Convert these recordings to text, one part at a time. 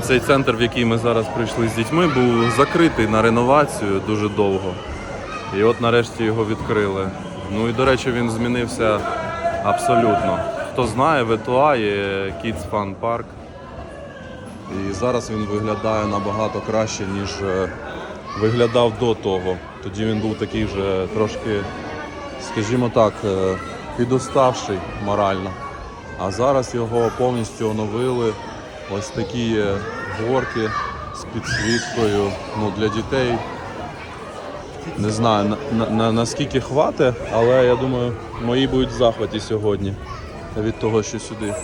Цей центр, в який ми зараз прийшли з дітьми, був закритий на реновацію дуже довго. І от нарешті його відкрили. Ну і до речі, він змінився абсолютно. Хто знає, в є Kids Fun Park. І зараз він виглядає набагато краще, ніж е, виглядав до того. Тоді він був такий вже трошки, скажімо так, е, підуставший морально. А зараз його повністю оновили. Ось такі горки з підсвіткою ну, для дітей. Не знаю на, на, на, наскільки хватить, але я думаю, мої будуть в захваті сьогодні від того, що сюди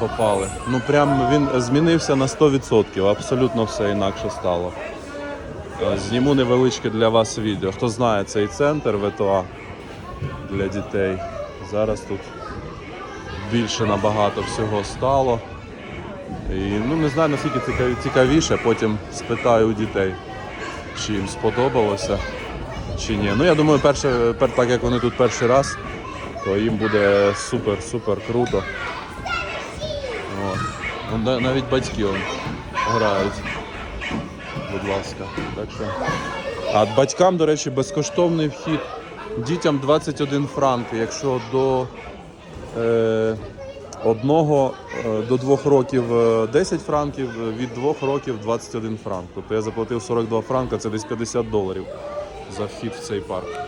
попали. Ну прям він змінився на 100%, абсолютно все інакше стало. Е, Зніму невеличке для вас відео. Хто знає цей центр ВТОА для дітей. Зараз тут більше набагато всього стало. І ну не знаю наскільки цікаві- цікавіше, потім спитаю у дітей, чи їм сподобалося, чи ні. Ну я думаю, перше, пер, так як вони тут перший раз, то їм буде супер-супер круто. Ну, навіть батьки он, грають. Будь ласка. Так що. А батькам, до речі, безкоштовний вхід. Дітям 21 франк, якщо до е, одного е, до двох років е, 10 франків, е, від двох років 21 франк. Тобто я заплатив 42 франка, це десь 50 доларів за вхід в цей парк.